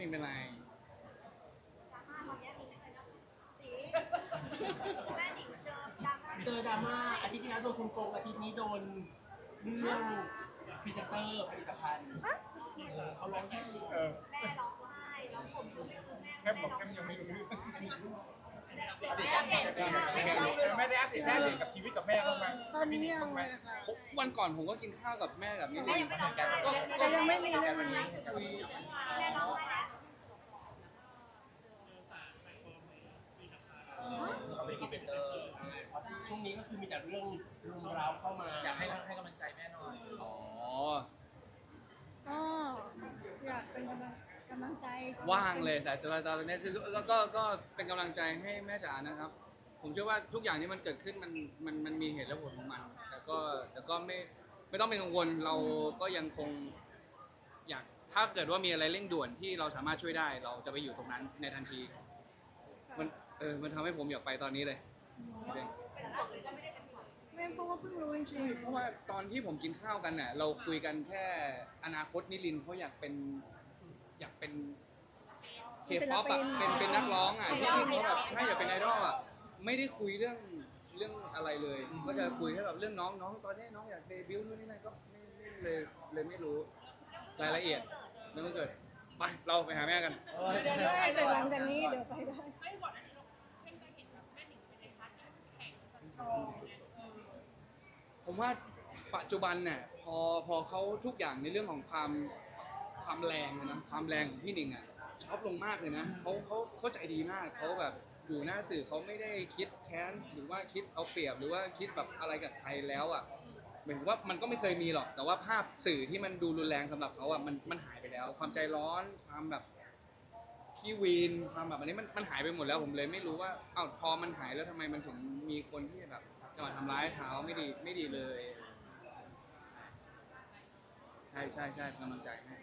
มีเป็นไรดราม่าตอนเนี้ยมีไม่เคยนะตีแม่หนิงเจอดราม่าเจอดราม่าอาทิตย์ที่แล้วโดนคุณโกงอาทิตย์นี้โดนเรื่องพรีเซนเตอร์ผลิตภัณฑ์เออเขาร้องไห้เออแม่ร้องไห้แล้วผมก็ไม่รู้แม่แค่บอกแค่ยังไม่รู้เรื่องแม่เห็นค่ะไม่ได้อัปเดตได้เลยกับชีวิตกับแม่บ้างไหมตอนนี้พี่ยังบ้างไหมเลยค่ะผมวันก่อนผมก็กินข้าวกับแม่กับนิแม่ลิยังไม่ร้องไห้แต่ยังไม่มีเรื่องนี้คุยแม่ร้องไห้แล้ว เขาเป็นพรีเซนเตอร์เพราะช่วง นี้ก็คือมีแต่เรื่องรุมเร้าเข้ามาอยากให้ให้กำลังใจแม่หน่อยอ๋อ ก็อยากเป็นกำลังกำลังใจว่างเลยสายสบายๆตอนนี้คือก็ก็ก็เป็นกำลังใจให้แม่จ๋านะครับ ผมเชื่อว่าทุกอย่างที่มันเกิดขึ้นมันมันมันมีเหตุและผลของมัน แต่ก็แต่ก็ไม่ไม่ต้องเป็นกังวลเราก็ยังคง อยากถ้าเกิดว่ามีอะไรเร่งด่วนที่เราสามารถช่วยได้ เราจะไปอยู่ตรงนั้นในทันที มันเออมันทำให้ผมอยากไปตอนนี้เลย จริงแต่ล่าสุดก็ไม่ได้กันก่อนแม่เพราะว่าเพิ่งรู้จริงเพราะว่าตอนที่ผมกินข้าวกันน่ะ เราคุยกันแค่อนาคตนิรินทร์เขาอยากเป็นอยากเป็นเคป๊อปอะเป็นเป็นนักร้องอะที่เขาแบบใช่อยากเป็นไอดอลอะไม่ได้คุยเรื่องเรื่องอะไรเลย ก็จะคุยแค่แบบเรื่องน้องน้องตอนนี้น้องอยากเดบิวต์นู่นนี่นั่นก็ไม่ไม่เลยเลยไม่รู้รายละเอียดเรื่องมันเกิดไปเราไปหาแม่กันๆได้แต่หลังจากนี้เดี๋ยวไปได้ ผมว่าปัจจุบันเนี่ยพอพอเขาทุกอย่างในเรื่องของความความแรงนะความแรงของพี่หนิงอะซอฟลงมากเลยนะเขาเขาเขาใจดีมากเขาแบบอยู่หน้าสื่อเขาไม่ได้คิดแค้นหรือว่าคิดเอาเปรียบหรือว่าคิดแบบอะไรกับใครแล้วอะหมายถึงว่ามันก็ไม่เคยมีหรอก แต่ว่าภาพสื่อที่มันดูรุนแรงสำหรับเขาอะมันมันหายไปแล้ว ความใจร้อนความแบบ พี่วีนความแบบอันนี้มันมันหายไปหมดแล้วผมเลยไม่รู้ว่าเอ้าพอมันหายแล้วทำไมมันถึงมีคนที่แบบจะมาทำร้ายเขาไม่ดีไม่ดีเลย ใช่ใช่ใช่เป็นกำลังใจให้